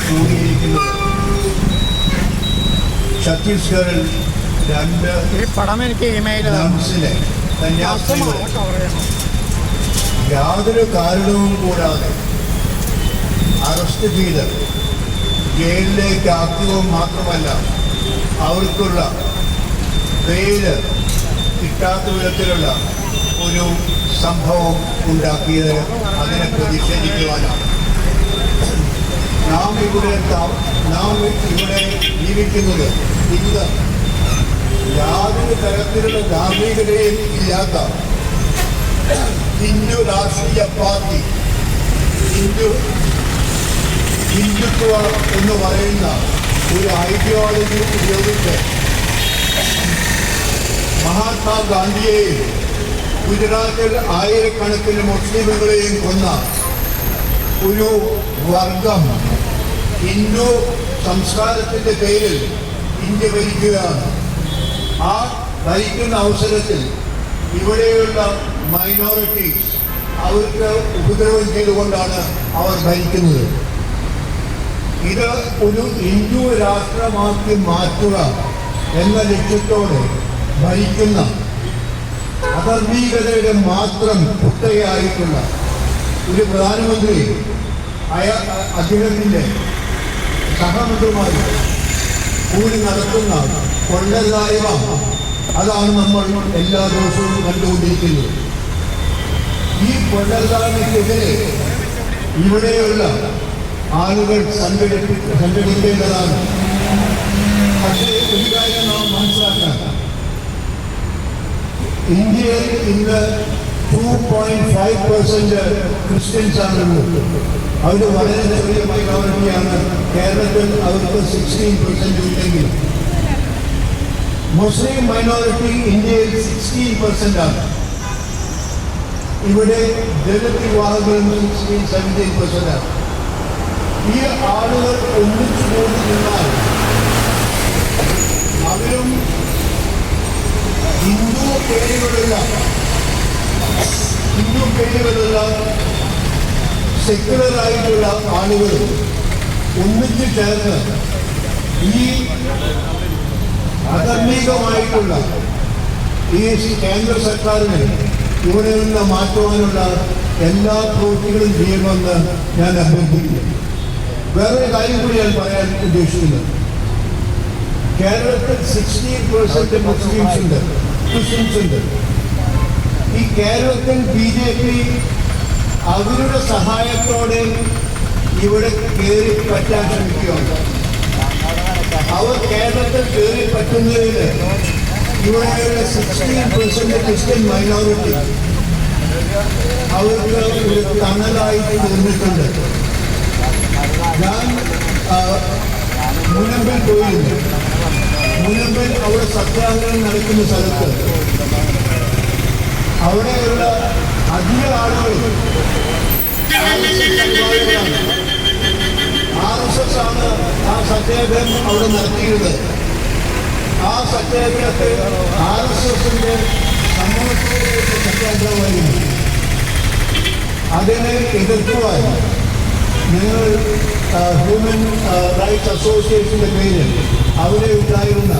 തുടങ്ങിയിരിക്കുന്നത് ഛത്തീസ്ഗഡിൽ രണ്ട് ഈ പടം എനിക്ക് ഇമെയിൽ കന്യാസ്ത്രീകൾ യാതൊരു കാരണവും കൂടാതെ അറസ്റ്റ് ചെയ്ത് ജയിലിലേക്ക് ആക്കുക മാത്രമല്ല അവർക്കുള്ള പേര് കിട്ടാത്ത വിധത്തിലുള്ള ഒരു സംഭവം ഉണ്ടാക്കിയത് അതിനെ പ്രതിഷേധിക്കുവാനാണ്. നാം ഇവിടെ നാം ഇവിടെ ജീവിക്കുന്നത് ഇന്ന് യാതൊരു തരത്തിലുള്ള ധാർമ്മികതയും ഇല്ലാത്ത ഹിന്ദു രാഷ്ട്രീയ പാർട്ടി ഹിന്ദു ഹിന്ദുത്വ എന്ന് പറയുന്ന ഒരു ഐഡിയോളജി ഉപയോഗിച്ച് മഹാത്മാഗാന്ധിയെയും ഗുജറാത്തിൽ ആയിരക്കണക്കിന് മുസ്ലിമുകളെയും കൊന്ന ഒരു വർഗം ഹിന്ദു സംസ്കാരത്തിന്റെ പേരിൽ ഇന്ത്യ ഭരിക്കുകയാണ്. ആ ഭരിക്കുന്ന അവസരത്തിൽ ഇവിടെയുള്ള മൈനോറിറ്റീസ് അവർക്ക് ഉപദ്രവം ചെയ്തുകൊണ്ടാണ് അവർ ഭരിക്കുന്നത്. ഇത് ഒരു ഹിന്ദു രാഷ്ട്രമാക്കി മാറ്റുക എന്ന ലക്ഷ്യത്തോടെ ഭരിക്കുന്ന അധർമ്മീകതയുടെ മാത്രം കുട്ടയായിട്ടുള്ള ഒരു പ്രധാനമന്ത്രി അയാ അദ്ദേഹത്തിന്റെ സഹമന്ത്രിമാർ കൂടി നടത്തുന്ന കൊള്ളരുതായ്മ അതാണ് നമ്മൾ എല്ലാ ദിവസവും കണ്ടുകൊണ്ടിരിക്കുന്നത്. ഈ കൊള്ളരുതായ്മയ്ക്കെതിരെ ഇവിടെയുള്ള ആളുകൾ സംഘടിപ്പി സംഘടിക്കേണ്ടതാണ് പക്ഷേ ഒരു കാര്യം നാം മനസ്സിലാക്കണം. ഇന്ത്യയിൽ ഇന്ന് two point five percent Christians ആണുള്ളത് അവർ വളരെ ചെറിയ മൈനോറിറ്റിയാണ് കേരളത്തിൽ അവർക്ക് സിക്സ്റ്റീൻ പെർസെന്റ് ഇല്ലെങ്കിൽ മുസ്ലിം മൈനോറിറ്റി ഇന്ത്യയിൽ സിക്സ്റ്റീൻ പെർസെന്റ് ആണ്. ഇവിടെ ദളിത് വിവാഹങ്ങളും സിക്സ്റ്റീൻ സെവന്റീൻ പെർസെന്റ് ആണ്. ഈ ആളുകൾ ഒന്നിച്ചു കൂടി നിന്നാൽ അവരും ഹിന്ദു പേരുകളെല്ലാം ഹിന്ദു പേരുകളുള്ള സെക്യുലർ ആയിട്ടുള്ള ആളുകൾ ഒന്നിച്ചു ചേർന്ന് ഈ അധർമ്മികമായിട്ടുള്ള ഈ കേന്ദ്ര സർക്കാരിന് ഇവിടെ നിന്ന് മാറ്റുവാനുള്ള എല്ലാ പ്രവൃത്തികളും ചെയ്യണമെന്ന് ഞാൻ അഭ്യർത്ഥിക്കുന്നു വേറൊരു കാര്യം കൂടി ഞാൻ പറയാൻ ഉദ്ദേശിക്കുന്നത്. കേരളത്തിൽ സിക്സ്റ്റി പെർസെന്റ് മുസ്ലിംസ് ഉണ്ട്. ക്രിസ്ത്യൻസ് ഉണ്ട്. ഈ കേരളത്തിൽ ബി ജെ പി അവരുടെ സഹായത്തോടെ ഇവിടെ കയറി പറ്റാൻ ശ്രമിക്കുകയാണ്. അവർ കേരളത്തിൽ കയറി പറ്റുന്നതിന് ഇവിടെയുള്ള സിക്സ്റ്റീൻ പെർസെന്റ് ക്രിസ്ത്യൻ മൈനോറിറ്റി അവർക്ക് ഒരു തണലായി തീർന്നിട്ടുണ്ട് ഞാൻ മുനമ്പിൽ പോയിരുന്നു. മുനമ്പിൽ അവിടെ സത്യാഗ്രഹം നടക്കുന്ന സ്ഥലത്ത്. അവിടെയുള്ള അധിക ആളുകൾ ആർ ആണ് ആ സത്യാഗ്രഹം അവിടെ നടത്തിയിരുന്നത്. ആ സത്യാഗ്രഹത്തെ ആർ എസ് എസിന്റെ സമൂഹത്തിലേക്ക് സത്യാഗ്രഹമായിരുന്നു അതിനെ എതിർക്കുവാൻ ഞങ്ങൾ ഹ്യൂമൻ റൈറ്റ്സ് അസോസിയേഷന്റെ പേരിൽ അവിടെ ഉണ്ടായിരുന്ന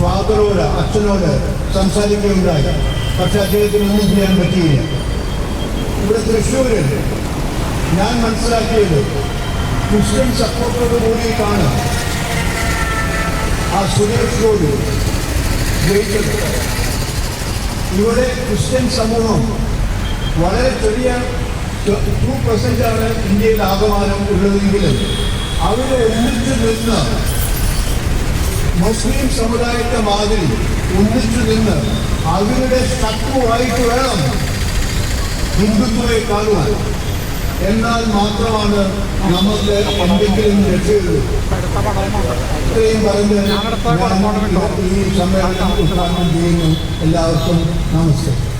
ഫാദറോട് അച്ഛനോട് സംസാരിക്കുകയുണ്ടായി. പക്ഷെ അദ്ദേഹത്തിന് ഒന്നും ചെയ്യാൻ പറ്റിയില്ല. ഇവിടെ തൃശ്ശൂരിൽ ഞാൻ മനസ്സിലാക്കിയത് ക്രിസ്ത്യൻ സപ്പോർട്ടോട് കൂടിയിട്ടാണ് ആ സുരേഷ് ഗോപി ജയിച്ചത്. ഇവിടെ ക്രിസ്ത്യൻ സമൂഹം വളരെ ചെറിയ ടു പെർസെന്റ് ആണ് ഇന്ത്യയിൽ ആകമാനം ഉള്ളതെങ്കിലും അവരെ ഒന്നിച്ചു നിന്ന് മുസ്ലിം സമുദായത്തെ മാതിരി ഒന്നിച്ചു നിന്ന് അവരുടെ ശത്രുവായിട്ട് വേണം ഹിന്ദുത്വയെ കാണുവാൻ. എന്നാൽ മാത്രമാണ് നമുക്ക് എന്തെങ്കിലും രക്ഷയുള്ളൂ. ഇത്രയും പറഞ്ഞ് ഈ സമ്മേളനം ഉദ്ഘാടനം ചെയ്യുന്നു. എല്ലാവർക്കും നമസ്കാരം.